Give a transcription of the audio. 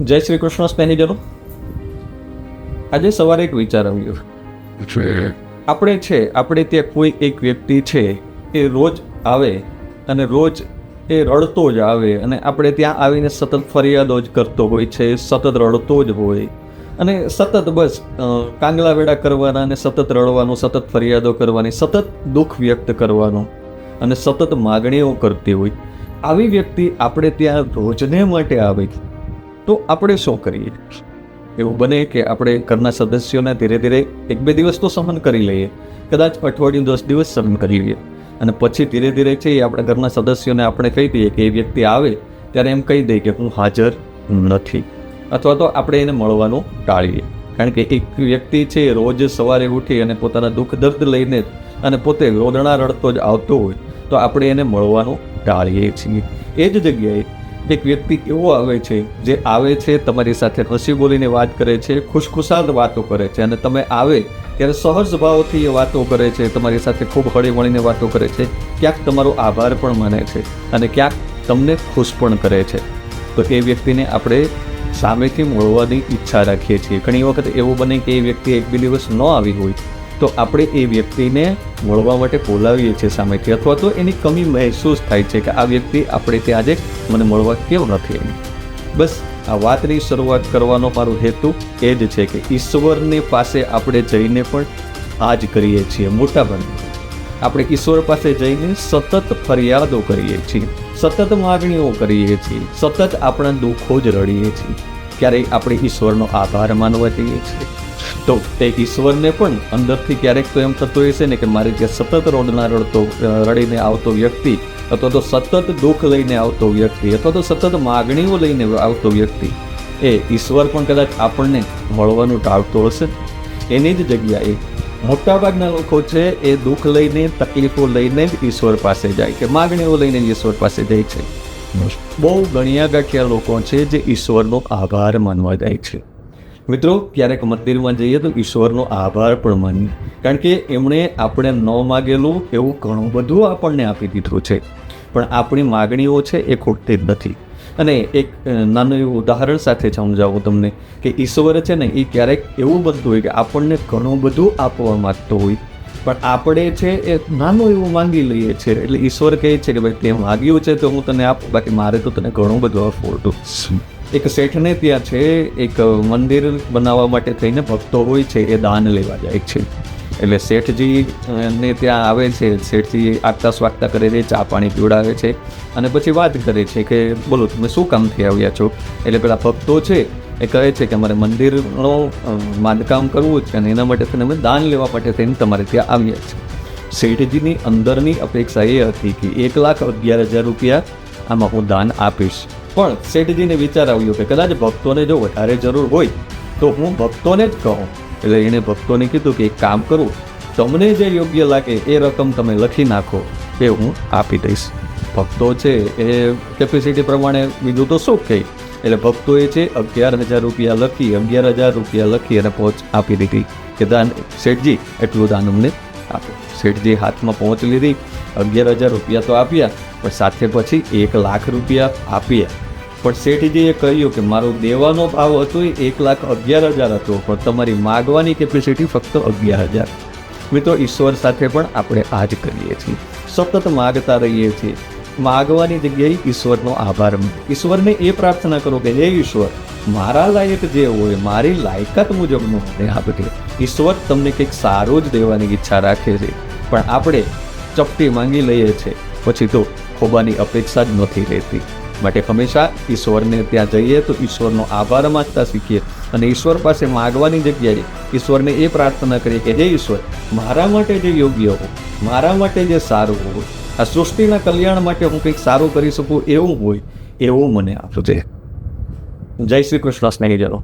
જય શ્રી કૃષ્ણ સ્નેહીજનો. આજે સવારે એક વિચાર આવ્યો. આપણે છે આપણે ત્યાં કોઈ એક વ્યક્તિ છે એ રોજ આવે અને રોજ એ રડતો જ આવે અને આપણે ત્યાં આવીને સતત ફરિયાદો જ કરતો હોય છે સતત રડતો જ હોય. અને સતત બસ કાંગલા વેડા કરવાના અને સતત રડવાનું સતત ફરિયાદો કરવાની સતત દુઃખ વ્યક્ત કરવાનું અને સતત માગણીઓ કરતી હોય. આવી વ્યક્તિ આપણે ત્યાં રોજને માટે આવે. તો આપણે શું કરીએ? એવું બને કે આપણે ઘરના સદસ્યોને ધીરે ધીરે એક બે દિવસ તો સહન કરી લઈએ. કદાચ અઠવાડિયું, દસ દિવસ સહન કરી લઈએ. અને પછી ધીરે ધીરે છે એ આપણા ઘરના સદસ્યોને આપણે કહી દઈએ કે એ વ્યક્તિ આવે ત્યારે એમ કહી દઈએ કે હું હાજર નથી. અથવા તો આપણે એને મળવાનું ટાળીએ. કારણ કે એક વ્યક્તિ છે રોજ સવારે ઉઠી અને પોતાના દુઃખ, દર્દ લઈને અને પોતે રોદણા રડતો જ આવતો હોય, તો આપણે એને મળવાનું ટાળીએ છીએ. એ જ જગ્યાએ એક વ્યક્તિ એવો આવે છે, જે આવે છે, તમારી સાથે હસી બોલીને વાત કરે છે, ખુશખુશાલ વાતો કરે છે અને તમે આવે ત્યારે સહજ ભાવથી એ વાતો કરે છે, તમારી સાથે ખૂબ હળી મળીને વાતો કરે છે, ક્યાંક તમારો આભાર પણ માને છે અને ક્યાંક તમને ખુશ પણ કરે છે. તો એ વ્યક્તિને આપણે સામેથી મળવાની ઈચ્છા રાખીએ છીએ. ઘણી વખત એવું બને કે એ વ્યક્તિ એક બે દિવસ ન આવી હોય તો આપણે એ વ્યક્તિને મળવા માટે બોલાવીએ છીએ સામેથી અથવા તો એની કમી મહેસૂસ થાય છે કે આ વ્યક્તિ આપણે ત્યાં આજે મને મળવા કેમ નથી આવી બસ, આ વાતની શરૂઆત કરવાનો મારો હેતુ એ જ છે કે ઈશ્વરની પાસે આપણે જઈને પણ આ જ કરીએ છીએ મોટાભાગે આપણે ઈશ્વર પાસે જઈને સતત ફરિયાદો કરીએ છીએ, સતત માગણીઓ કરીએ છીએ, સતત આપણા દુઃખો જ રડીએ છીએ. ક્યારેય આપણે ઈશ્વરનો આભાર માનવા જઈએ છીએ? તો તે ઈશ્વરને પણ અંદરથી ક્યારેક તો એમ થતું હશે ને કે મારે જે સતત રોડના રડતો રડીને આવતો વ્યક્તિ અથવા તો સતત દુઃખ લઈને આવતો વ્યક્તિ અથવા તો સતત માગણીઓ લઈને આવતો વ્યક્તિ, એ ઈશ્વર પણ કદાચ આપણને મળવાનું ટાળતો હશે. એની જ જગ્યાએ મોટાભાગના લોકો છે એ દુઃખ લઈને, તકલીફો લઈને જ ઈશ્વર પાસે જાય કે માગણીઓ લઈને ઈશ્વર પાસે જાય છે. બહુ ગણ્યા ગાંઠ્યા લોકો છે જે ઈશ્વરનો આભાર માનવા જાય છે. મિત્રો, ક્યારેક મંદિરમાં જઈએ તો ઈશ્વરનો આભાર પણ માનીએ. કારણ કે એમણે આપણે ન માગેલું એવું ઘણું બધું આપણને આપી દીધું છે. પણ આપણી માગણીઓ છે એ ખૂટતી જ નથી. અને એક નાનું એવું ઉદાહરણ સાથે સમજાવું તમને કે ઈશ્વર છે ને, એ ક્યારેક એવું બનતું હોય કે આપણને ઘણું બધું આપવા માગતો હોય. પણ આપણે છે એ નાનું એવું માંગી લઈએ છીએ એટલે ઈશ્વર કહે છે કે, ભાઈ, તે માગ્યું છે તો હું તને આપું, બાકી મારે તો તને ઘણું બધું આપવું એક શેઠને ત્યાં છે, એક મંદિર બનાવવા માટે થઈને ભક્તો હોય છે, એ દાન લેવા જાય છે. એટલે શેઠજી ને ત્યાં આવે છે, શેઠજી આગતા સ્વાગતા કરે છે, ચા પાણી પીવડાવે છે અને પછી વાત કરે છે કે, બોલો, તમે શું કામથી આવ્યા છો? એટલે પેલા ભક્તો છે, એ કહે છે કે, અમારે મંદિરનો બાંધકામ કરવું છે અને એના માટે થઈને અમે દાન લેવા માટે થઈને તમારે ત્યાં આવ્યા છે શેઠજીની અંદરની અપેક્ષા એ હતી કે, એક લાખ અગિયાર હજાર રૂપિયા આમાં હું દાન આપીશ. પણ શેઠજીને વિચાર આવ્યો કે કદાચ ભક્તોને જો વધારે જરૂર હોય તો હું ભક્તોને જ કહું. એટલે એણે ભક્તોને કીધું કે એક કામ કરું, તમને જે યોગ્ય લાગે એ રકમ તમે લખી નાખો, એ હું આપી દઈશ. ભક્તો છે એ કેપેસિટી પ્રમાણે બીજું તો શું કહે? એટલે ભક્તોએ છે અગિયાર હજાર રૂપિયા લખી, અગિયાર હજાર રૂપિયા લખી અને પહોંચ આપી દીધી કે દાન શેઠજી, એટલું દાન અમને આપો. શેઠજી હાથમાં પહોંચ લીધી, અગિયાર હજાર રૂપિયા તો આપ્યા, પણ સાથે પછી એક લાખ રૂપિયા આપ્યા પણ શેઠજીએ કહ્યું કે મારો દેવાનો ભાવ હતો એ એક લાખ અગિયાર હજાર હતો, પણ તમારી માગવાની કેપેસિટી ફક્ત અગિયાર હજાર. મિત્રો, ઈશ્વર સાથે પણ આપણે આ જ કરીએ છીએ. સતત માગતા રહીએ છીએ. માગવાની જગ્યાએ ઈશ્વરનો આભાર ઈશ્વરને એ પ્રાર્થના કરો કે, હે ઈશ્વર, મારા લાયક જે હોય, મારી લાયકાત મુજબનું મને આપજે. ઈશ્વર તમને કંઈક સારું જ દેવાની ઈચ્છા રાખે છે, પણ આપણે ચપટી માંગી લઈએ છીએ. પછી તો ખોબાની અપેક્ષા જ નથી રહેતી. માટે હંમેશા ઈશ્વરને ત્યાં જઈએ તો ઈશ્વરનો આભાર માગતા શીખીએ અને ઈશ્વર પાસે માગવાની જગ્યાએ ઈશ્વરને એ પ્રાર્થના કરીએ કે, હે ઈશ્વર, મારા માટે જે યોગ્ય હોય મારા માટે જે સારું હોય આ સૃષ્ટિના કલ્યાણ માટે હું કંઈક સારું કરી શકું એવું હોય, એવું મને આપજો. જય શ્રી કૃષ્ણ સ્નેહીજનો.